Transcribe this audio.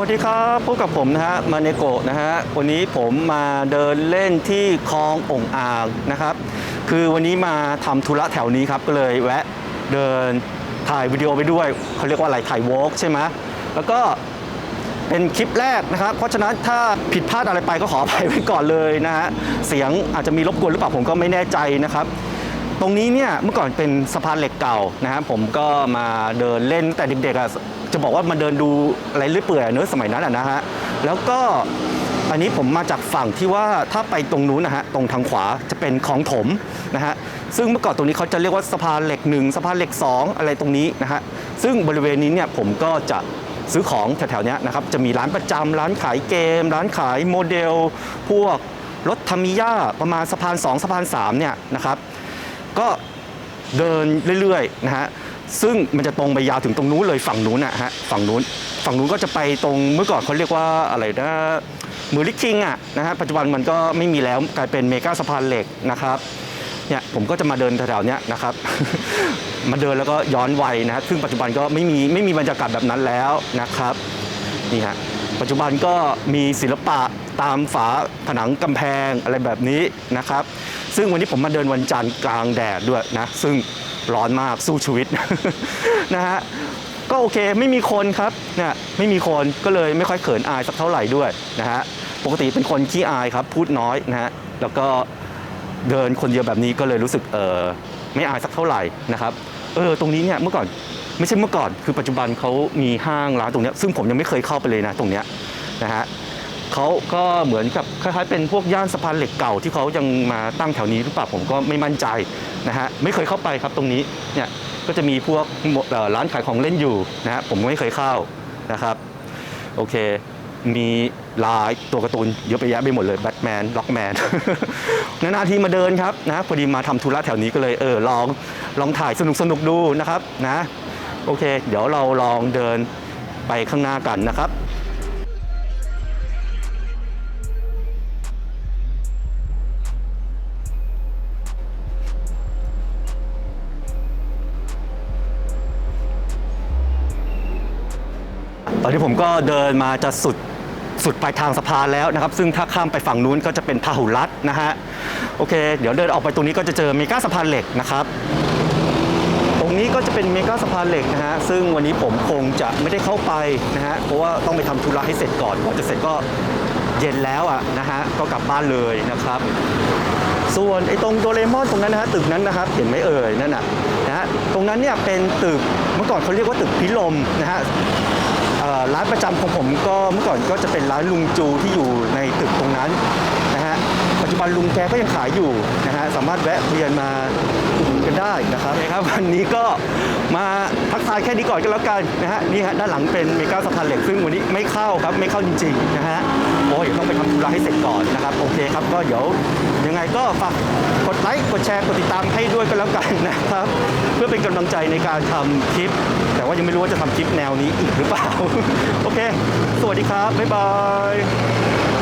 วัสดีครับพบกับผมนะฮะมาเนโกะนะฮะวันนี้ผมมาเดินเล่นที่คลององอ่างนะครับ คือวันนี้มาทำธุระแถวนี้ครับก็เลยแวะเดินถ่ายวิดีโอไปด้วยเขาเรียกว่าอะไรถ่ายวอล์กใช่ไหมแล้วก็เป็นคลิปแรกนะครับ เพราะฉะนั้นถ้าผิดพลาดอะไรไปก็ขออภัยไว้ก่อนเลยนะฮะเสียงอาจจะมีรบกวนหรือเปล่าผมก็ไม่แน่ใจนะครับตรงนี้เนี่ยเมื่อก่อนเป็นสะพานเหล็กเก่านะครับผมก็มาเดินเล่นแต่เด็กๆอะจะ บอกว่ามาเดินดูอะไรเรื่อยเปื่อยเนื้อสมัยนั้นอะนะฮะแล้วก็อันนี้ผมมาจากฝั่งที่ว่าถ้าไปตรงนู้นนะฮะตรงทางขวาจะเป็นคลองถมนะฮะซึ่งเมื่อก่อนตรงนี้เขาจะเรียกว่าสะพานเหล็กหนึ่งสะพานเหล็กสองอะไรตรงนี้นะฮะซึ่งบริเวณนี้เนี่ยผมก็จะซื้อของแถวๆนี้นะครับจะมีร้านประจำร้านขายเกม ร้านขายโมเดล พวกรถทามิยาประมาณสะพานสองสะพานสามเนี่ยนะครับก็เดินเรื่อยๆนะฮะ ซึ่งมันจะตรงไปยาวถึงตรงนู้นเลยฝั่งนู้นนะฮะฝั่งนู้นฝั่งนู้นก็จะไปตรงเมื่อก่อนเขาเรียกว่าอะไรนะมือลิกคิงอะนะฮะปัจจุบันมันก็ไม่มีแล้วกลายเป็นเมกาสะพานเหล็กนะครับเนี่ยผมก็จะมาเดินแถวๆเนี้ยนะครับ มาเดินแล้วก็ย้อนวัยนะซึ่งปัจจุบันก็ไม่มีไม่มีบรรยากาศแบบนั้นแล้วนะครับนี่ฮะปัจจุบันก็มีศิลปะตามฝาผนังกำแพงอะไรแบบนี้นะครับ ซึ่งวันนี้ผมมาเดินวันจันทร์กลางแดดด้วยนะ ซึ่ง ร้อนมากสู้ชีวิตนะฮะก็โอเคไม่มีคนครับเนี่ยไม่มีคนก็เลยไม่ค่อยเขินอายสักเท่าไหร่ด้วยนะฮะปกติเป็นคนขี้อายครับพูดน้อยนะฮะแล้วก็เดินคนเดียวแบบนี้ก็เลยรู้สึกเออไม่อายสักเท่าไหร่นะครับเออตรงนี้เนี่ยเมื่อก่อนไม่ใช่เมื่อก่อน คือปัจจุบันเขามีห้างร้านตรงเนี้ยซึ่งผมยังไม่เคยเข้าไปเลยนะตรงเนี้ยนะฮะเขาก็เหมือนกับคล้ายๆเป็นพวกย่านสะพานเหล็กเก่าที่เขายังมาตั้งแถวนี้หรือเปล่าผมก็ไม่มั่นใจ นะฮะไม่เคยเข้าไปครับตรงนี้เนี่ยก็จะมีพวกร้านขายของเล่นอยู่นะฮะผมไม่เคยเข้านะครับโอเค มีลายตัวการ์ตูนเยอะไปแยะไปหมดเลยแบทแมนล็อกแมนนานาทีมาเดินครับนะพอดีมาทำธุระแถวนี้ก็เลยเออลองลองถ่ายสนุกสนุกดูนะครับนะโอเค เดี๋ยวเราลองเดินไปข้างหน้ากันนะครับ ตอนนี้ผมก็เดินมาจะสุดสุดปลายทางสะพานแล้วนะครับ ซึ่งถ้าข้ามไปฝั่งนู้นก็จะเป็นพาหุรัตน์นะฮะโอเค เดี๋ยวเดินออกไปตรงนี้ก็จะเจอเมกาสะพานเหล็กนะครับตรงนี้ก็จะเป็นเมกาสะพานเหล็กนะฮะซึ่งวันนี้ผมคงจะไม่ได้เข้าไปนะฮะเพราะว่าต้องไปทำธุระให้เสร็จก่อนกว่าจะเสร็จก็เย็นแล้วอะนะฮะก็กลับบ้านเลยนะครับ ส่วนไอ้ตรงโดเรมอนตรงนั้นนะฮะตึกนั้นนะครับเห็นไหมเอ่ยนั่นน่ะนะฮะตรงนั้นเนี่ยเป็นตึกเมื่อก่อนเขาเรียกว่าตึกพิลมนะฮะ ร้านประจำของผมก็เมื่อก่อนก็จะเป็นร้านลุงจูที่อยู่ในตึกตรงนั้น ปัจจุบันลุงแกก็ยังขายอยู่นะฮะสามารถแวะเวียนมาอุดหนุนกันได้นะครับโอเคครับวันนี้ก็มาทักทายแค่นี้ก่อนก็แล้วกันนะฮะนี่ฮะด้านหลังเป็นเมกาสะพานเหล็กซึ่งวันนี้ไม่เข้าครับไม่เข้าจริงๆนะฮะโอ้ยเดี๋ยวต้องไปทำธุระให้เสร็จก่อนนะครับโอเคครับก็เดี๋ยวยังไงก็ฝากกดไลค์กดแชร์กดติดตามให้ด้วยก็แล้วกันนะครับเพื่อเป็นกำลังใจในการทำคลิป แต่ว่ายังไม่รู้ว่าจะทำคลิปแนวนี้อีกหรือเปล่า โอเค สวัสดีครับบ๊ายบาย